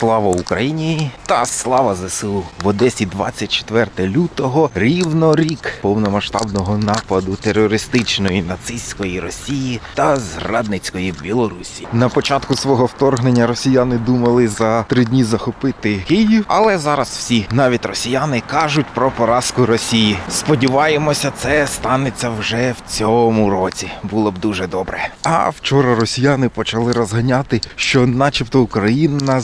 Слава Україні та слава ЗСУ в Одесі 24 лютого рівно рік повномасштабного нападу терористичної нацистської Росії та зрадницької Білорусі. На початку свого вторгнення росіяни думали за три дні захопити Київ, але зараз всі, навіть росіяни, кажуть про поразку Росії. Сподіваємося, це станеться вже в цьому році. Було б дуже добре. А вчора росіяни почали розганяти, що, начебто, Україна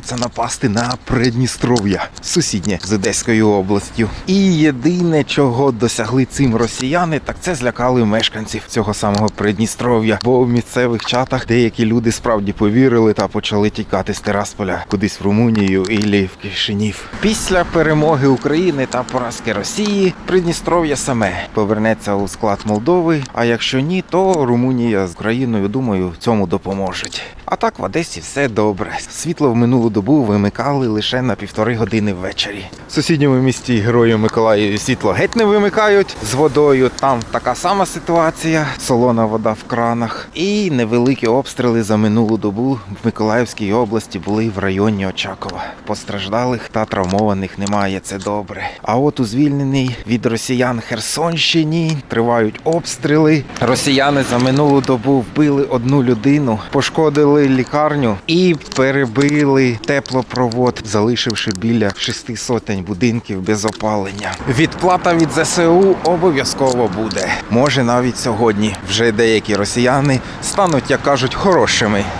збирається напасти на Придністров'я, сусіднє з Одеською областю. І єдине, чого досягли цим росіяни, так це злякали мешканців цього самого Придністров'я. Бо в місцевих чатах деякі люди справді повірили та почали тікати з Терасполя кудись в Румунію і в Кишинів. Після перемоги України та поразки Росії Придністров'я саме повернеться у склад Молдови. А якщо ні, то Румунія з Україною, думаю, цьому допоможуть. А так в Одесі все добре. Світло в минулу добу вимикали лише на півтори години ввечері. Сусідньому місті Герою Миколаїві світло геть не вимикають. З водою там така сама ситуація. Солона вода в кранах. І невеликі обстріли за минулу добу в Миколаївській області були в районі Очакова. Постраждалих та травмованих немає. Це добре. А от у звільненій від росіян Херсонщині тривають обстріли. Росіяни за минулу добу вбили одну людину, пошкодили лікарню і перебили теплопровод, залишивши біля шести сотень будинків без опалення. Відплата від ЗСУ обов'язково буде. Може навіть сьогодні вже деякі росіяни стануть, як кажуть, хорошими.